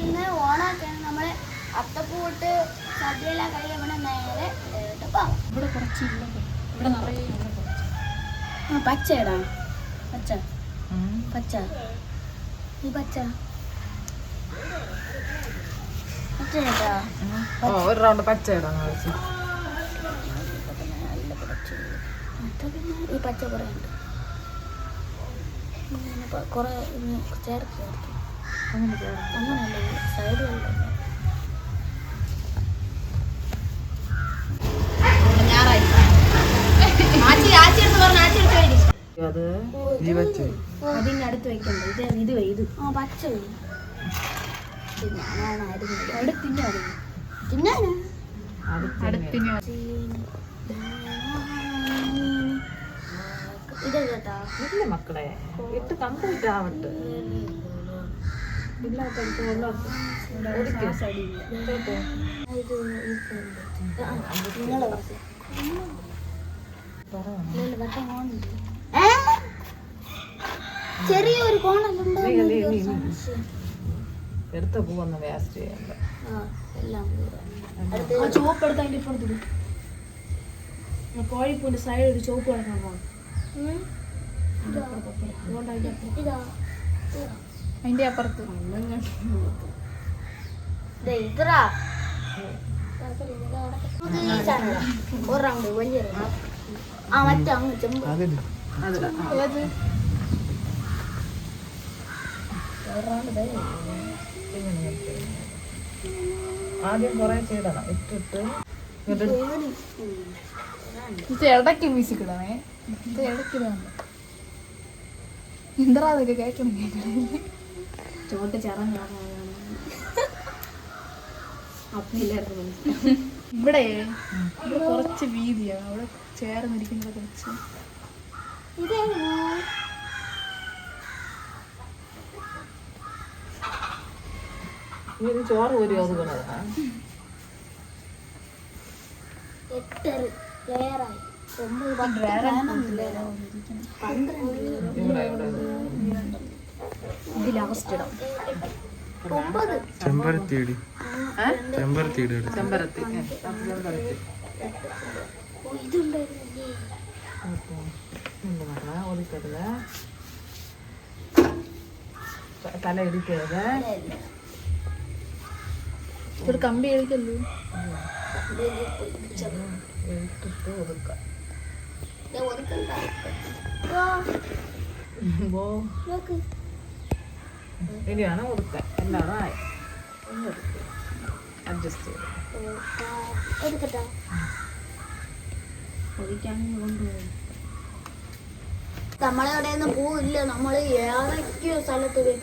ഇന്ന് നമ്മൾ അത്തപ്പൂട്ട് വേണ്ടി നേരെ ഇവിടെ കുറച്ച് ഇല്ല ഇവിടെ നിറയെ കുറച്ച്. ആ പച്ച ഇടാ. പച്ച. പച്ച. ഈ പച്ച. ഒരു റൗണ്ട് പച്ച ഈ പച്ച കുറേ ഉണ്ട്. കുറേ ചേർത്ത് ചേർത്ത്. അങ്ങനെ കേടാ അങ്ങനെയല്ല എടുത്ത് അത് ഈ വെച്ച്. അതിന് അടുത്ത് വെക്കണ്ട. ഇത് ഇത് ഇത് ആ പച്ച വീട് ഞാനാണ് അടുത്തിന്റെ അത് തിന്നാണ് അടുത്തിന് ഇത് കേട്ടാ ഇല്ല മക്കളെ ഇട്ട് കംപ്ലീറ്റ് ആവട്ടെ ഇല്ലാത്തടുത്ത് ചെറിയൊരു നീ. എടുത്ത പൂവൊന്നും വേസ്റ്റ് ചെയ്യണ്ട. എല്ലാം കൂടെ. ആ ചുവപ്പ് എടുത്ത് അതിന്റെ ഇപ്പുറത്തിടും കോഴിപ്പൂന്റെ സൈഡിൽ ഒരു ചുവപ്പ് കിടക്കാൻ പോകും ഉം. അതുകൊണ്ട് അതിന്റെ അപ്പുറത്ത്. ആ മറ്റേ അങ്ങ് ചെമ്പ്. ഏത് ആദ്യം കുറെ ചെയ്യണം ഇട്ടിട്ട് ഇടയ്ക്ക് മ്യൂസിക് ഇടണേ. ഇത് ഇടയ്ക്ക് ഇടാണ് എന്താ അതൊക്കെ കേൾക്കണം കേൾക്കണം. ചോട്ട് അപ്പൊ ഇവിടെ ഇവിടെ കുറച്ച് വീതിയാണ് അവിടെ ചേർന്നിരിക്കുന്നത് കുറച്ച്. ചോറ് ഒരു ഒതുക്കണതാ എട്ട് ലെയറായി ഒമ്പത് പത്ത് പതിനൊന്നില്ലല്ലോ. പന്ത്രണ്ട് ഇവിടെ ഇവിടെ ഇത് ലാസ്റ്റ് ഇടാം ഒമ്പത് ചെമ്പരത്തി ഇതുണ്ടായിരുന്നില്ലേ ഒതുക്കരുത് തല ഇടിക്കരുത് ഒരു കമ്പി എഴുതിക്കല്ലോ ഇട്ടിട്ട് ഒതുക്ക ഇനിയാണ് ഒതുക്കാൻ എന്താണ് ആയി. അഡ്ജസ്റ്റ് ചെയ്ത്. ഒതുക്കട്ടാ. നമ്മളെ അവിടെ ഒന്നും പൂവില്ല. നമ്മൾ ഏതൊക്കെയോ സ്ഥലത്ത് പോയി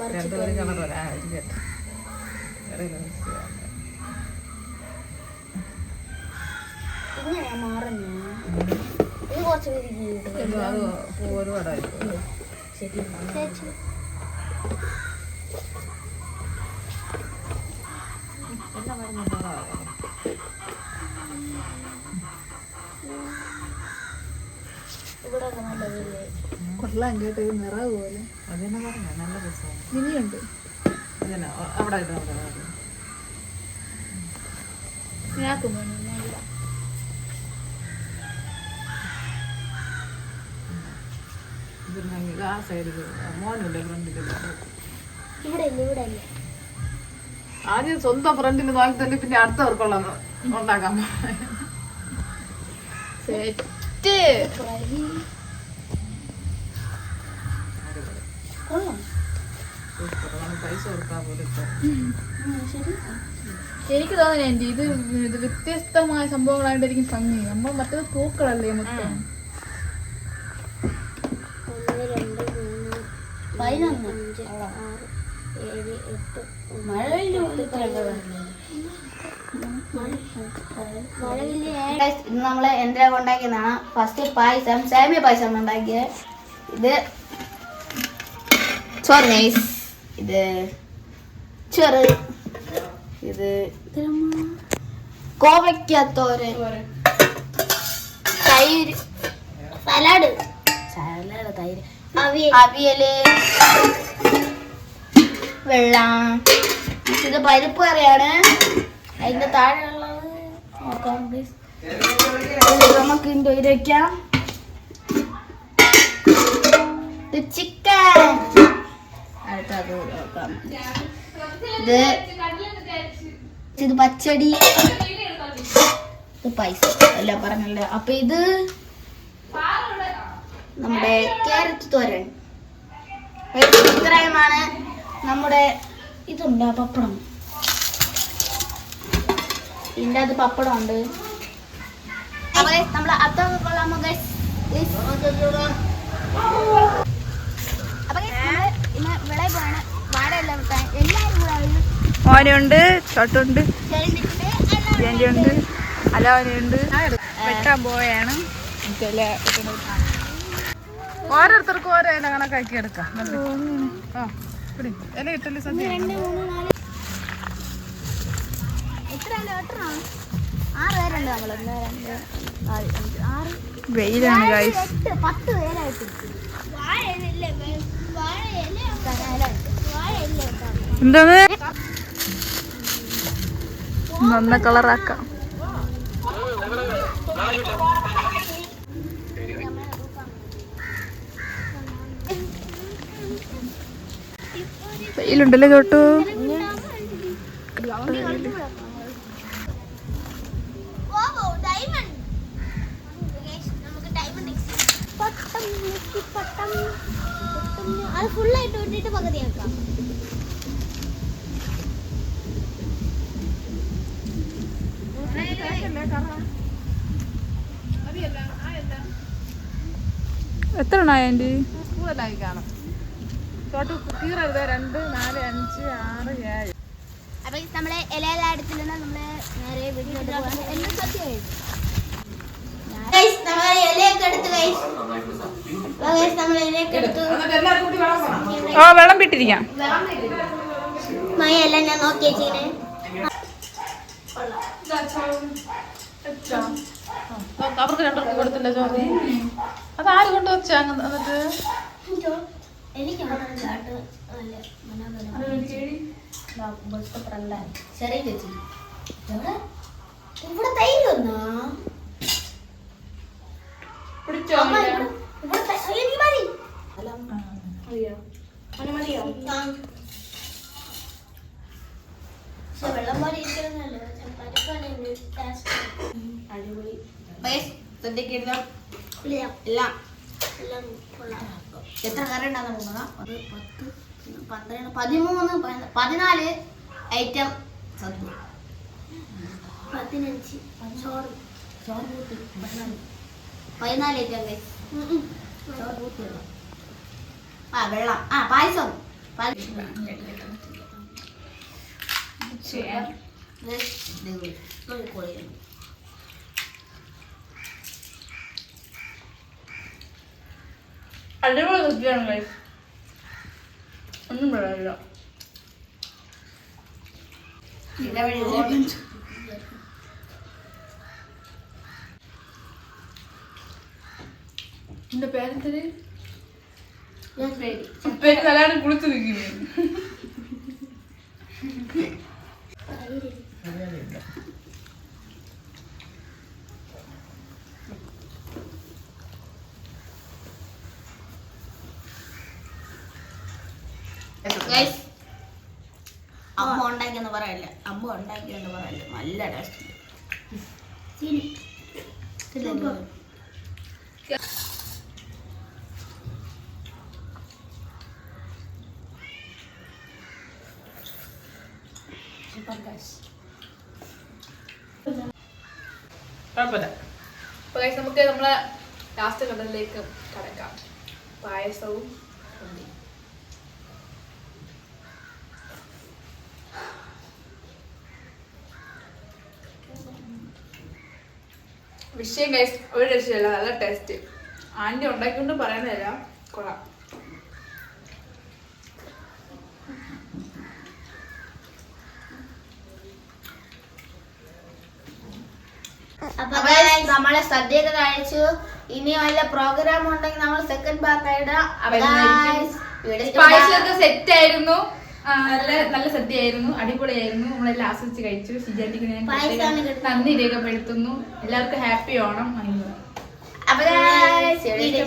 കൊള്ളാൻ കേട്ടോ നിറവ് പോലെ. അതിനെ പറഞ്ഞ? നല്ല രസമാണ്. ഇനിയുണ്ട്. അവിടെ ഇടാം അവിടെ ഞാൻ ഇടാം ആ സൈഡിൽ മോനുണ്ട് ഫ്രണ്ടിൽ ആദ്യം സ്വന്തം ഫ്രണ്ടിൽ നോക്കി തന്നെ പിന്നെ അടുത്തവർക്കുള്ള ഉണ്ടാക്കാം സെറ്റ്. കൊള്ളാം. പൈസ കൊടുക്കാൻ പോലും ഇപ്പൊ. ഉം, ശരി എനിക്ക് തോന്നുന്നു ഇത് ഇത് വ്യത്യസ്തമായ സംഭവങ്ങളായിട്ടായിരിക്കും ഭംഗി. നമ്മൾ മറ്റേത് പൂക്കളല്ലേ മൊത്തം ഒന്ന് രണ്ട് മൂന്ന് പതിനൊന്ന്. അഞ്ച് ആറ് ഏഴ് എട്ട് ഇന്ന് നമ്മൾ എന്തിനാ ഉണ്ടാക്കിയതാണ് ഫസ്റ്റ് പായസം സേമിയ പായസം ഉണ്ടാക്കിയത് ഇത് ചോറ് ഇത് ചെറു. ഇത് കോവയ്ക്കത്തോര് തൈര്. സലാഡ്. സലാഡ് തൈര്. അവിയൽ വെള്ളം. ഇത് പരിപ്പ് കറിയാണ്. അതിന്റെ താഴെയുള്ളത് നോക്കാം. ഇത് നമുക്ക് ഇത് ഇത് ചിക്കൻ. അടുത്തത് നോക്കാം. ഇത് ഇത് പച്ചടി. ഇത് പൈസ. അല്ല പറഞ്ഞല്ലേ. അപ്പൊ ഇത് നമ്മുടെ ക്യാരറ്റ് തോരൻ. ഇത്രയുമാണ് നമ്മുടെ ഇതുണ്ട് പപ്പടം. ഇതിന്റെ അത് പപ്പടം ഉണ്ട് അപ്പോൾ നമ്മൾ അത്തൊക്കെ വെട്ടാൻ പോവുകയാണ് ചില അതിൽ മോനുണ്ട് ചേർന്നിട്ടുണ്ട്. ഉണ്ട് അലോനുണ്ട് വെട്ടാൻ പോയാണ് എനിക്കെല്ലാം ഓരോരുത്തർക്കും ഓരോ ഇല കണക്കാക്കി എടുക്കാം. എന്നിട്ട്. ആ ഇല ഇട്ടല്ലേ സദ്യ എന്താണ്? നന്ന കളറാക്കാം. വെയിലുണ്ടല്ലേ ചോട്ടു എത്ര എണ്ണ കാണും. തോട്ട് കീറരുത് രണ്ട് നാല് അഞ്ച് ആറ് ഏഴ്. അപ്പൊ നമ്മളെ ഇലയെല്ലാം എടുത്തില്ല നമ്മൾ നേരെ വീട്ടിലോട്ട് പോകാൻ എല്ലാം സത്യമായി വെള്ളം വിട്ടിരിക്കാം. ഞാൻ അവർക്ക് രണ്ടുപേർക്ക് കൊടുത്തില്ല ചോറ് അത് ആര് കൊണ്ട് വെച്ച എന്നിട്ട്? എനിക്ക് അവിടെ ഒരു ചാട്ട് നല്ല മനോഹരം ചെറിയ ചേച്ചി. എവിടെ? ഇവിടെ തൈര് വന്നാ? ഇവിടെ- ഇവിടെ വെള്ളം പോലെ taste. അടിപൊളി. ഇല്ല. എല്ലാം എല്ലാം കൊള്ളാം. എത്ര കറി ഉണ്ടാകുന്ന നോക്കുക അത് പത്ത് പന്ത്രണ്ട് പതിമൂന്ന് പതിന- പതിനാല് ഐറ്റം സദ്യ. പതിനഞ്ച് ചോറ് ചോറ് കൂട്ടി പതിനാല്. പതിനാല് ഐറ്റം. ചോറ് കൂട്ടിയുള്ള ആ വെള്ളം. ആ പായസം. അടിപൊളി. സദ്യയാണ് ലൈഫ് ഒന്നും പറയാനില്ല. എന്റെ പേരെന്തര്. പേര് നല്ലതാണ് കുളിച്ചു നിൽക്കുന്നു അമ്മ ഉണ്ടാക്കിയെന്ന് പറയല്ല? അമ്മ ഉണ്ടാക്കിയെന്ന് പറയല്ല? നല്ല ടേസ്റ്റ് കുഴപ്പമില്ല. നമുക്ക് നമ്മളെ ലാസ്റ്റ് കടലിലേക്ക് കടക്കാം. പായസവും ഉണ്ട്. വിഷയം ഗൈസ് ഒരു രക്ഷയില്ല. നല്ല ടേസ്റ്റ് ആന്റി ഉണ്ടാക്കിക്കൊണ്ട് പറയുന്നില്ല കൊള്ളാം. അപ്പൊ നമ്മളെ സദ്യയൊക്കെ കഴിച്ചു. ഇനി വല്ല പ്രോഗ്രാം ഉണ്ടെങ്കിൽ നമ്മൾ സെക്കൻഡ് പാർട്ട്. പായസമൊക്കെ സെറ്റ് ആയിരുന്നു. നല്ല നല്ല സദ്യയായിരുന്നു അടിപൊളിയായിരുന്നു. നമ്മളെല്ലാം ആസ്വദിച്ച് കഴിച്ചു. ഷിജാറ്റിക്ക് ഞാൻ നന്ദി രേഖപ്പെടുത്തുന്നു. എല്ലാവർക്കും ഹാപ്പി ഓണം. അങ്ങനെ അപ്പൊ guys, video